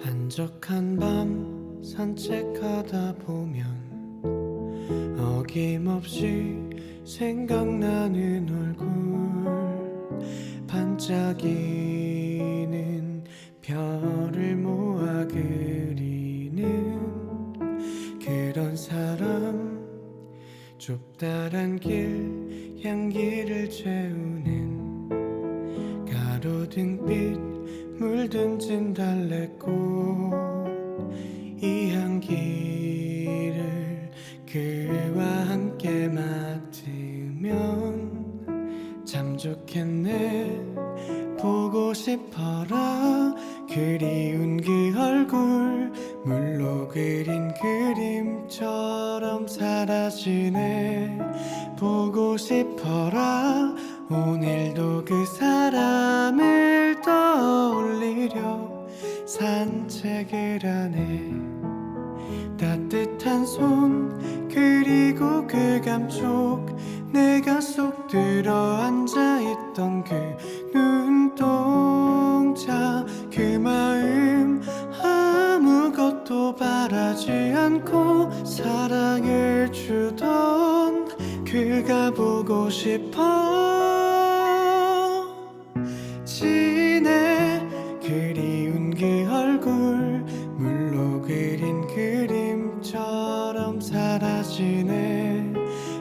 한적한 밤 산책하다 보면 어김없이 생각나는 얼굴. 반짝이는 별을 모아 그리는 그런 사람. 좁다란 길 향기를 채우는 가로등빛 물든 진 달래꽃 이 향기를 그와 함께 맡으면 참 좋겠네. 보고 싶어라. 그리운 그 얼굴 물로 그린 그림처럼 사라지네. 보고 싶어라. 오늘도 그 사람을 떠올리려 산책을 하네 따뜻한 손 그리고 그 감촉 내가 속 들어 앉아 있던 그 눈동자 그 마음 아무것도 바라지 않고 사랑을 주던 그가 보고 싶어 사라지네.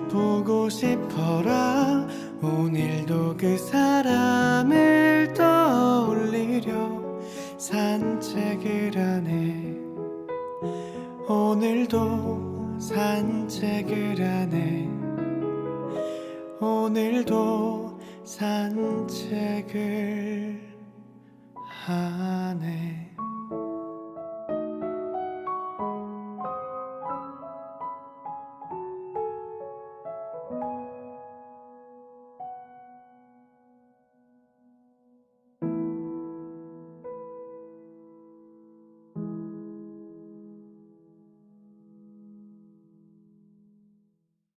보고 싶어라. 오늘도 그 사람을 떠올리려 산책을 하네. 오늘도 산책을 하네. 오늘도 산책을 하네